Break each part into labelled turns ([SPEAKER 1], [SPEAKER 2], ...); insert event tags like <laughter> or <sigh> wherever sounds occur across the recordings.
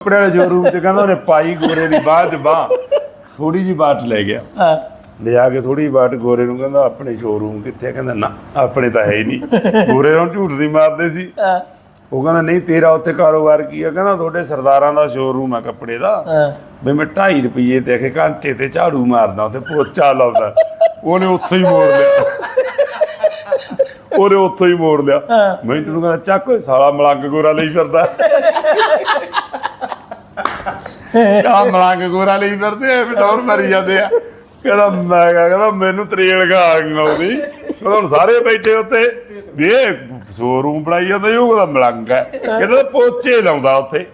[SPEAKER 1] ਕੱਪੜੇ ਵਾਲੇ ਸ਼ੋਰੂਮ ਚ ਕਹਿੰਦਾ ਉਹਨੇ ਪਾਈ ਗੋਰੇ ਦੀ ਬਾਹ ਚ ਬਾਹ। ਥੋੜੀ ਜੀ ਬਾਟ ਲੈ ਗਿਆ।
[SPEAKER 2] ਹਾਂ।
[SPEAKER 1] ਲਿਆ ਕੇ ਥੋੜੀ ਬਾਟ ਗੋਰੇ ਨੂੰ ਕਹਿੰਦਾ ਆਪਣੇ ਸ਼ੋਰੂਮ ਕਿੱਥੇ? ਕਹਿੰਦਾ ਨਾ ਆਪਣੇ ਤਾਂ ਹੈ ਹੀ ਨਹੀਂ। ਗੋਰੇ ਨੂੰ ਝੂਠ ਨਹੀਂ ਮਾਰਦੇ ਸੀ।
[SPEAKER 2] ਹਾਂ।
[SPEAKER 1] ਉਹ ਕਹਿੰਦਾ ਨਹੀਂ ਤੇਰਾ ਉੱਥੇ ਕਾਰੋਬਾਰ ਕੀ ਆ? ਕਹਿੰਦਾ ਤੁਹਾਡੇ ਸਰਦਾਰਾਂ ਦਾ ਸ਼ੋਰੂਮ ਆ ਕੱਪੜੇ ਦਾ।
[SPEAKER 2] ਹਾਂ।
[SPEAKER 1] ਵੀ ਮੈਂ 2.5 ਰੁਪਏ ਤੇ ਕੇ ਘੰਟੇ ਤੇ ਝਾੜੂ ਮਾਰਦਾ ਤੇ ਪੋਚਾ ਲਾਉਂਦਾ। ਉਹਨੇ ਉੱਥੋਂ ਹੀ ਮੋੜ ਲਿਆ। ਉਹਨੇ ਉੱਥੋਂ ਹੀ ਮੋੜ ਲਿਆ। ਮੈਂ ਤੈਨੂੰ ਕਹਿੰਦਾ ਚੱਕ ਸਾਲਾ ਮਲੰਗ ਗੋਰਾ ਲਈ ਫਿਰਦਾ। ਆ ਮਲੰਗ ਗੋਰਾ ਲਈ ਫਿਰਦੇ ਆ ਵੀ ਡੌਰ ਮਰੀ ਜਾਂਦੇ ਆ। ਕਹਿੰਦਾ ਮੈਂ ਕਿਹਾ ਕਹਿੰਦਾ ਮੈਨੂੰ ਤਰੇਲ ਗਾ ਲਾਉਂਦੀ ਕਹਿੰਦਾ ਹੁਣ ਸਾਰੇ ਬੈਠੇ ਉੱਤੇ ਵੀ ਇਹ ਸ਼ੋਰੂਮ ਬਣਾਈ ਜਾਂਦਾ ਉਹ ਉਹਦਾ ਮਲੰਗ ਹੈ ਕਹਿੰਦਾ ਪੋਚੇ ਲਾਉਂਦਾ ਉੱਥੇ।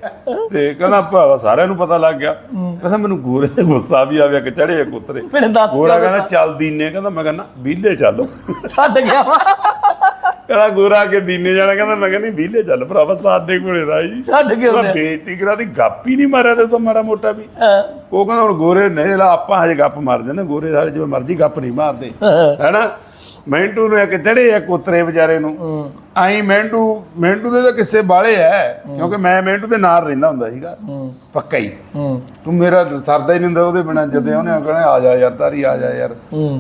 [SPEAKER 1] ਤੇ ਕਹਿੰਦਾ ਭਰਾਵਾ ਸਾਰਿਆਂ ਨੂੰ ਪਤਾ ਲੱਗ ਗਿਆ। ਕਹਿੰਦਾ ਮੈਨੂੰ ਗੋਰੇ ਤੇ ਗੁੱਸਾ ਵੀ ਆਵਿਆ ਕਿ ਚੜੇ ਕੁੱਤਰੇ।
[SPEAKER 2] ਮੇਰੇ ਦਾਤ
[SPEAKER 1] ਗੋਰਾ ਕਹਿੰਦਾ ਚੱਲ ਦੀਨੇ ਕਹਿੰਦਾ ਮੈਂ ਕਹਿੰਦਾ ਵੀਲੇ ਚੱਲ।
[SPEAKER 2] ਛੱਡ ਗਿਆ ਵਾ।
[SPEAKER 1] ਕਹਿੰਦਾ ਗੋਰਾ ਕੇ ਦੀਨੇ ਜਾਣਾ ਕਹਿੰਦਾ ਮੈਂ ਕਹਿੰਦਾ ਵੀਲੇ ਚੱਲ ਭਰਾਵਾ ਸਾਡੇ ਕੋਲੇ ਰਾਈ
[SPEAKER 2] ਛੱਡ ਕੇ ਉਹਨੇ
[SPEAKER 1] ਬੇਇੱਜ਼ਤੀ ਕਰਾ ਦੀ ਗੱਪ ਹੀ ਨਹੀਂ ਮਾਰਿਆ ਤੇ ਤੋਂ ਮਾੜਾ ਮੋਟਾ ਵੀ। ਉਹ ਕਹਿੰਦਾ ਹੁਣ ਗੋਰੇ ਨਹੀਂ ਲਾ ਆਪਾਂ ਹਜੇ ਗੱਪ ਮਾਰਦੇ ਨੇ ਗੋਰੇ ਸਾਰੇ ਜਿਵੇਂ ਮਰਜ਼ੀ ਗੱਪ ਨਹੀਂ ਮਾਰਦੇ। ਹੈਨਾ? ਮੈਂਟੂ ਨੂੰ ਇੱਕ ਚੜੇ ਆ ਕੁੱਤਰੇ ਵਿਚਾਰੇ ਨੂੰ। ਆਈ ਮੈਂਟੂ ਮੈਂਟੂ ਦੇ ਤਾਂ ਕਿਸੇ ਬਾਲੇ ਐ ਕਿਉਂਕਿ ਮੈਂ ਮੈਂਟੂ ਦੇ ਨਾਲ ਰਹਿੰਦਾ ਹੁੰਦਾ ਸੀਗਾ। ਪੱਕਾ ਹੀ। ਤੂੰ ਮੇਰਾ ਸਰਦਾ ਹੀ ਨਹੀਂ ਹੁੰਦਾ ਉਹਦੇ ਬਿਨਾ ਜਦੇ ਉਹਨੇ ਕਹਣਾ ਆ ਜਾ ਯਾਰ ਤਾਰੀ ਆ ਜਾ ਯਾਰ।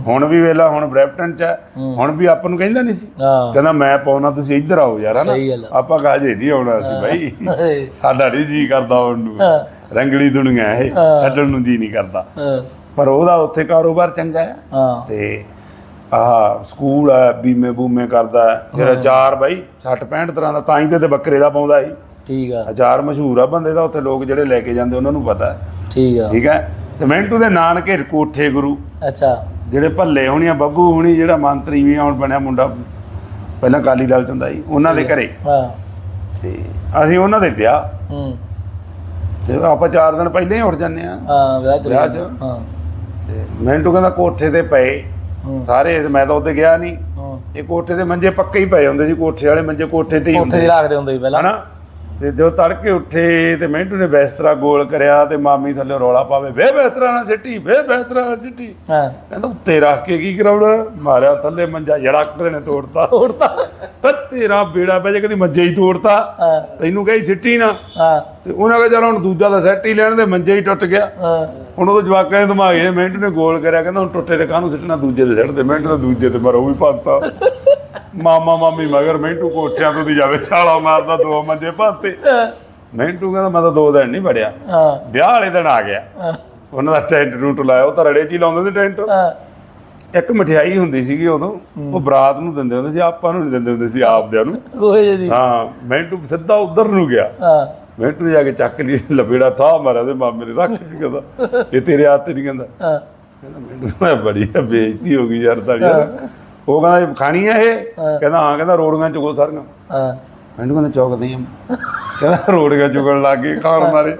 [SPEAKER 1] ਹੁਣ ਵੀ ਵੇਲਾ ਹੁਣ ਬ੍ਰੈਪਟਨ ਚ ਹੈ। ਹੁਣ ਵੀ ਆਪਾਂ ਨੂੰ ਕਹਿੰਦਾ ਨਹੀਂ ਸੀ। ਕਹਿੰਦਾ ਮੈਂ ਪਾਉਣਾ ਤੁਸੀਂ ਇੱਧਰ ਆਓ ਯਾਰ ਹਨਾ। ਆਪਾਂ ਕਾਜੇ ਨਹੀਂ ਆਉਣਾ ਸੀ ਬਾਈ? <laughs> ਸਾਡਾ ਨਹੀਂ ਜੀ ਕਰਦਾ ਆਉਣ ਨੂੰ।
[SPEAKER 2] ਹਾਂ।
[SPEAKER 1] ਰੰਗਲੀ ਦੁਨੀਆ ਇਹ। ਛੱਡਣ ਨੂੰ ਜੀ ਨਹੀਂ ਕਰਦਾ। ਪਰ ਉਹਦਾ ਉੱਥੇ ਕਾਰੋਬਾਰ ਚੰਗਾ ਹਾਂ। ਤੇ ਆਹ ਸਕੂਲ ਹੈ ਬੀਮੇ ਬੂਮੇ ਕਰਦਾ ਹੈ। ਫਿਰ ਅਚਾਰ ਬਾਈ 60 65 ਤਰ੍ਹਾਂ ਦਾ ਤਾਂ ਹੀ ਤੇ ਤੇ ਬੱਕਰੇ ਦਾ ਪਾਉਂਦਾ ਸੀ।
[SPEAKER 2] ਠੀਕ ਆ।
[SPEAKER 1] ਅਚਾਰ ਮਸ਼ਹੂਰ ਆ ਬੰਦੇ ਦਾ ਉੱਥੇ ਲੋਕ ਜਿਹੜੇ ਲੈ ਕੇ ਜਾਂਦੇ ਉਹਨਾਂ ਨੂੰ ਪਤਾ ਹੈ।
[SPEAKER 2] ਠੀਕ ਆ।
[SPEAKER 1] ਠੀਕ ਹੈ? ਤੇ ਮਿੰਟੂ ਦੇ ਨਾਨਕੇ ਕੋਠੇ ਗੁਰੂ।
[SPEAKER 2] ਅੱਛਾ।
[SPEAKER 1] ਜਿਹੜੇ ਭੱਲੇ ਹੋਣੀਆਂ ਬੱਬੂ ਹੋਣੀ ਜਿਹੜਾ ਮੰਤਰੀ ਵੀ ਆ, ਹੁਣ ਬਣਿਆ ਮੁੰਡਾ ਪਹਿਲਾਂ ਕਾਲੀ ਦਲ ਚ ਹੁੰਦਾ ਸੀ ਉਹਨਾਂ ਦੇ ਘਰੇ।
[SPEAKER 2] ਹਾਂ।
[SPEAKER 1] ਤੇ ਅਸੀਂ ਉਹਨਾਂ ਦੇ ਵਿਆਹ।
[SPEAKER 2] ਹੂੰ।
[SPEAKER 1] ਤੇ ਆਪਾਂ 4 ਦਿਨ ਪਹਿਲਾਂ ਹੀ ਉੱਠ ਜਾਂਦੇ ਆ
[SPEAKER 2] ਹਾਂ ਵਿਆਹ 'ਚ? ਹਾਂ।
[SPEAKER 1] ਤੇ ਮਿੰਟੂ ਕਹਿੰਦਾ ਕੋਠੇ ਤੇ ਪਏ। ਸਾਰੇ ਮੈਂ ਤਾਂ ਉੱਤੇ ਗਿਆ ਨਹੀਂ। ਇਹ ਕੋਠੇ ਤੇ ਮੰਜੇ ਪੱਕੇ ਹੀ ਪਏ ਹੁੰਦੇ ਸੀ ਕੋਠੇ ਵਾਲੇ ਮੰਜੇ ਕੋਠੇ ਤੇ ਹੀ
[SPEAKER 2] ਉੱਥੇ
[SPEAKER 1] ਹੁੰਦੇ
[SPEAKER 2] ਹੀ ਰੱਖਦੇ ਹੁੰਦੇ ਸੀ ਪਹਿਲਾਂ।
[SPEAKER 1] ਹਨਾ? ਤੇ ਜਦੋਂ ਤੜਕੇ ਉੱਠੇ ਤੇ ਮਿੰਟੂ ਨੇ ਬਿਸਤਰਾ ਗੋਲ ਕਰਿਆ ਤੇ ਮਾਮੀ ਥੱਲੇ ਰੌਲਾ ਪਾਵੇ ਵੇ ਬਿਸਤਰਾ ਨਾ ਸਿੱਟੀ ਵੇ ਬਿਸਤਰਾ ਨਾ ਸਿੱਟੀ।
[SPEAKER 2] ਹਾਂ।
[SPEAKER 1] ਕਹਿੰਦਾ ਉੱਤੇ ਰੱਖ ਕੇ ਕੀ ਕਰਾਉਣਾ? ਮਾਰਿਆ ਥੱਲੇ ਮੰਜਾ ਜੜਕ ਨੇ ਤੋੜਤਾ।
[SPEAKER 2] ਉੜਤਾ
[SPEAKER 1] ਪਰ ਤੇਰਾ ਬੇੜਾ ਪੈ ਜੇ ਕਦੀ ਮੰਜੇ ਹੀ ਤੋੜਤਾ। ਤੈਨੂੰ ਕਹੀ ਸਿੱਟੀ ਨਾ।
[SPEAKER 2] ਹਾਂ।
[SPEAKER 1] ਤੇ ਉਹਨਾਂ ਕਹੇ ਚਲ ਹੁਣ ਦੂਜਾ ਦਾ ਸੈੱਟ ਹੀ ਲੈਣ ਦੇ ਮੰਜੇ ਹੀ ਟੁੱਟ ਗਿਆ।
[SPEAKER 2] ਹਾਂ।
[SPEAKER 1] ਹੁਣ ਉਹ ਜਵਾਕਾਂ ਦੇ ਦਿਮਾਗ ਇਹ ਮਿੰਟ ਨੇ ਗੋਲ ਕਰਿਆ ਕਹਿੰਦਾ ਹੁਣ ਟੁੱਟੇ ਤੇ ਕਾਹਨੂੰ ਸਿੱਟਣਾ ਦੂਜੇ ਦੇ ਸਿੱਟ ਦੇ ਮਿੰਟ ਨੇ ਦੂਜੇ ਤੇ ਮਰੋ ਵੀ ਪੰਤਾ ਮਾਮਾ ਮਾਮੀ ਮਗਰ ਮਿੰਟੂ ਕੋਠਿਆਂ ਤੋਂ ਦੀ ਜਾਵੇ ਛਾਲਾ ਮਾਰਦਾ ਦੋ ਮੰਜੇ ਭਾਤੇ। ਮਿੰਟੂ ਕਹਿੰਦਾ ਮੈਂ ਤਾਂ ਦੋ ਦਿਨ ਨਹੀਂ ਵੜਿਆ।
[SPEAKER 2] ਹਾਂ।
[SPEAKER 1] ਵਿਆਹ ਵਾਲੇ ਦਿਨ ਆ ਗਿਆ। ਉਹਨਾਂ ਦਾ ਟੈਂਟ ਟੂਟ ਲਾਇਆ ਉਹ ਤਾਂ ਰੜੇ ਹੀ ਲਾਉਂਦੇ ਸੀ ਟੈਂਟ।
[SPEAKER 2] ਹਾਂ।
[SPEAKER 1] ਇੱਕ ਮਠਿਆਈ ਹੁੰਦੀ ਸੀਗੀ ਉਦੋਂ ਉਹ ਬਰਾਤ ਨੂੰ ਦਿੰਦੇ ਹੁੰਦੇ ਸੀ ਆਪਾਂ ਨੂੰ ਨਹੀਂ ਦਿੰਦੇ ਹੁੰਦੇ ਸੀ ਆਪਦਿਆਂ ਨੂੰ।
[SPEAKER 2] ਉਹ ਜਿਹੀ
[SPEAKER 1] ਹਾਂ ਮਿੰਟੂ ਸਿੱਧਾ ਉਧਰ ਨੂੰ ਗਿਆ।
[SPEAKER 2] ਹਾਂ।
[SPEAKER 1] ਮਿੰਟੂ ਨੇ ਜਾ ਕੇ ਚੱਕ ਲਈ ਲਪੇੜਾ ਠਾ ਮਾਰਿਆ ਤੇ ਮਾਮੇ ਨੇ ਰੱਖ ਕੇ ਕਹਿੰਦਾ ਇਹ ਤੇਰੇ ਹੱਥ ਨਹੀਂ ਕਹਿੰਦਾ।
[SPEAKER 2] ਹਾਂ।
[SPEAKER 1] ਕਹਿੰਦਾ ਮੈਨੂੰ ਮੈਂ ਬੜੀ ਬੇਇੱਜ਼ਤੀ ਹੋ ਗਈ ਯਾਰ ਤਾਂ ਯਾਰ। ਉਹ ਕਹਿੰਦਾ ਖਾਣੀ ਆ ਇਹ? ਕਹਿੰਦਾ ਹਾਂ ਕਹਿੰਦਾ ਰੋੜੀਆਂ ਚੁਗੋ ਸਾਰੀਆਂ।
[SPEAKER 2] ਹਾਂ।
[SPEAKER 1] ਮੈਨੂੰ ਕਹਿੰਦਾ ਚੌਕਦੀ ਆ। ਕਹਿੰਦਾ ਰੋੜੀਆਂ ਚੁਗਣ ਲੱਗ ਗਏ ਖਾਣ ਮਾਰੇ।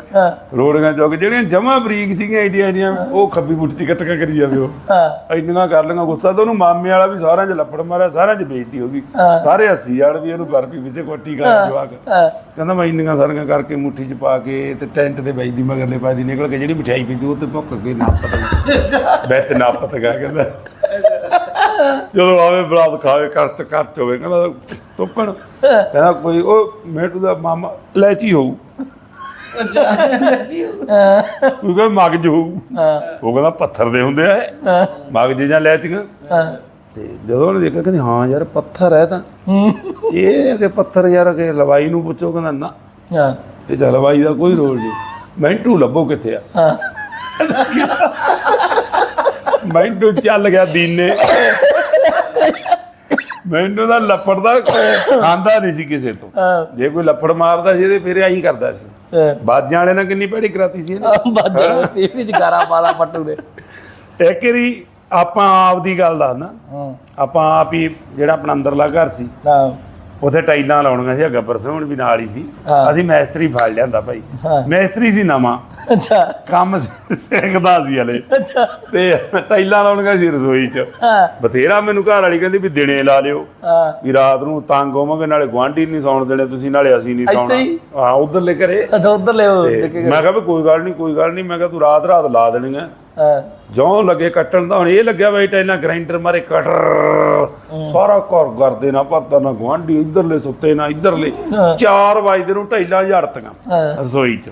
[SPEAKER 1] ਰੋੜੀਆਂ ਚੁਗ ਜਿਹੜੀਆਂ ਜਮਾ ਬਰੀਕ ਸੀਗੀਆਂ ਆਈਡੀਆਂ ਆਈਡੀਆਂ ਉਹ ਖੱਬੀ ਬੁੱਟੀ ਕਟਕਾ ਕਰੀ ਜਾਵੇ ਉਹ।
[SPEAKER 2] ਹਾਂ।
[SPEAKER 1] ਇੰਨੀਆਂ ਕਰ ਲਈਆਂ ਗੁੱਸਾ ਤਾਂ ਉਹਨੂੰ ਮਾਮੇ ਵਾਲਾ ਵੀ ਸਾਰਿਆਂ 'ਚ ਲੱਫੜ ਮਾਰਿਆ ਸਾਰਿਆਂ 'ਚ ਬੇਇੱਜ਼ਤੀ ਹੋ ਗਈ। ਸਾਰੇ ਹੱਸੀ ਵਾਲ ਵੀ ਇਹਨੂੰ ਬਰਫੀ ਵਿੱਚ ਕੋਟੀ ਕਰ ਜਵਾਕ। ਕਹਿੰਦਾ ਮੈਂ ਇੰਨੀਆਂ ਸਾਰੀਆਂ ਕਰਕੇ ਮੁੱਠੀ 'ਚ ਪਾ ਕੇ ਤੇ ਟੈਂਟ ਦੇ ਵਿੱਚ ਦੀ ਮਗਰਲੇ ਪਾਸੇ ਦੀ ਨਿਕਲ ਕੇ ਜਿਹੜੀ ਮਠਿਆਈ ਪੀਂਦੀ ਉਹ ਤੇ ਭੁੱਕ ਕੇ ਨਾ ਪਤਾ <laughs> ਵਿੱਚ ਨਾ ਪਤਾ ਕਹਿੰਦਾ। ਜਦੋਂ ਆਵੇ ਬਰਾਤ ਖਾਵੇ ਕਰਤ ਕਰਤ ਹੋਵੇ ਕਹਿੰਦਾ ਤੁੱਕਣ ਕਹਿੰਦਾ ਕੋਈ ਉਹ ਮੇਟੂ ਦਾ ਮਾਮਾ ਲੈਚੀ ਹੋਊ।
[SPEAKER 2] ਹਾਂ
[SPEAKER 1] ਕੋਈ ਕਹਿੰਦਾ ਮਗਜ ਹੋਊ ਉਹ ਕਹਿੰਦਾ ਪੱਥਰ ਦੇ ਹੁੰਦੇ ਆ ਮਗਜ ਜਾਂ ਲੈਚੀਆਂ
[SPEAKER 2] ਹਾਂ।
[SPEAKER 1] ਤੇ ਜਦੋਂ ਉਹਨੇ ਦੇਖਿਆ ਕਹਿੰਦੀ ਹਾਂ ਯਾਰ ਪੱਥਰ ਹੈ ਤਾਂ। ਇਹ ਅਗੇ ਪੱਥਰ ਯਾਰ ਅਗੇ ਲਵਾਈ ਨੂੰ ਪੁੱਛੋ ਕਹਿੰਦਾ ਨਾ।
[SPEAKER 2] ਹਾਂ।
[SPEAKER 1] ਇਹ ਤਾਂ ਲਵਾਈ ਦਾ ਕੋਈ ਰੋਲ ਨਹੀਂ। ਮੈਂਟੂ ਲੱਭੋ ਕਿੱਥੇ ਆ।
[SPEAKER 2] ਹਾਂ।
[SPEAKER 1] ਮੈਂਟੂ ਚੱਲ ਗਿਆ ਦੀਨੇ ਮੈਂਟੂ ਦਾ ਲੱਫੜ ਦਾ ਖਾਂਦਾ ਨਹੀਂ ਸੀ ਕਿਸੇ ਤੋਂ। ਜੇ ਕੋਈ ਲੱਫੜ ਮਾਰਦਾ ਸੀ ਤੇ ਫਿਰ ਆਹੀ ਕਰਦਾ ਸੀ। ਬਾਜਾਂ ਵਾਲੇ ਨਾਲ ਕਿੰਨੀ ਭੈੜੀ ਕਰਾਤੀ ਸੀ ਇਹਨੇ?
[SPEAKER 2] ਬਾਜਾ ਤੇ ਵਿੱਚ ਗਾਰਾ ਪਾਲਾ ਪੱਟੂ ਦੇ।
[SPEAKER 1] ਇੱਕ ਵਾਰੀ ਆਪਾਂ ਆਪ ਦੀ ਗੱਲ ਦੱਸਣਾ
[SPEAKER 2] ਹਾਂ।
[SPEAKER 1] ਆਪਾਂ ਆਪ ਹੀ ਜਿਹੜਾ ਆਪਣਾ ਅੰਦਰਲਾ ਘਰ ਸੀ
[SPEAKER 2] ਹਾਂ।
[SPEAKER 1] ਉਥੇ ਟਾਈਲਾਂ ਲਾਉਣੀਆਂ ਸੀ ਗੱਬਰ ਸੋਹਣ ਵੀ ਨਾਲ ਹੀ ਸੀ। ਅਸੀਂ ਮੈਸਤਰੀ ਫੜ ਲਿਆਂਦਾ ਭਾਈ। ਮੈਸਤਰੀ ਸੀ ਨਵਾਂ।
[SPEAKER 2] ਅੱਛਾ।
[SPEAKER 1] ਕੰਮ ਸਿੱਖਦਾ ਸੀ ਹਲੇ।
[SPEAKER 2] ਅੱਛਾ।
[SPEAKER 1] ਤੇ ਟਾਈਲਾਂ ਲਾਉਣੀਆਂ ਸੀ ਰਸੋਈ 'ਚ।
[SPEAKER 2] ਹਾਂ।
[SPEAKER 1] ਬਥੇਰਾ ਮੈਨੂੰ ਘਰ ਵਾਲੀ ਕਹਿੰਦੀ ਵੀ ਦਿਨੇ ਲਾ ਲਿਓ।
[SPEAKER 2] ਹਾਂ।
[SPEAKER 1] ਵੀ ਰਾਤ ਨੂੰ ਤੰਗ ਹੋਵਾਂਗੇ ਨਾਲੇ ਗੁਆਂਢੀ ਨਹੀਂ ਸੌਣ ਦੇਣੇ ਤੁਸੀਂ ਨਾਲੇ ਅਸੀਂ ਨਹੀਂ ਸੌਣਾ।
[SPEAKER 2] ਹੀ?
[SPEAKER 1] ਹਾਂ ਉਧਰਲੇ ਘਰੇ।
[SPEAKER 2] ਅੱਛਾ ਉਧਰ ਲਿਓ
[SPEAKER 1] ਤੇ ਮੈਂ ਕਿਹਾ ਵੀ ਕੋਈ ਗੱਲ ਨਹੀਂ ਕੋਈ ਗੱਲ ਨਹੀਂ ਮੈਂ ਕਿਹਾ ਤੂੰ ਰਾਤ ਰਾਤ ਲਾ ਦੇਣੀਆਂ।
[SPEAKER 2] ਹਾਂ।
[SPEAKER 1] ਜਿਉਂ ਲੱਗੇ ਕੱਟਣ ਦਾ ਹੁਣ ਇਹ ਲੱਗਿਆ ਬਈ ਟਾਈਲਾਂ ਗ੍ਰਾਈਂਡਰ ਮਾਰੇ ਕਟਰ। ਸਾਰਾ ਘਰ ਕਰਦੇ ਨਾ ਭਰਦਾ ਨਾ ਗੁਆਂਢੀ ਇਧਰਲੇ ਸੁੱਤੇ ਨਾ ਇਧਰਲੇ। 4 ਵਜੇ ਨੂੰ ਟਾਈਲਾਂ ਝੜਤੀਆਂ ਰਸੋਈ 'ਚ।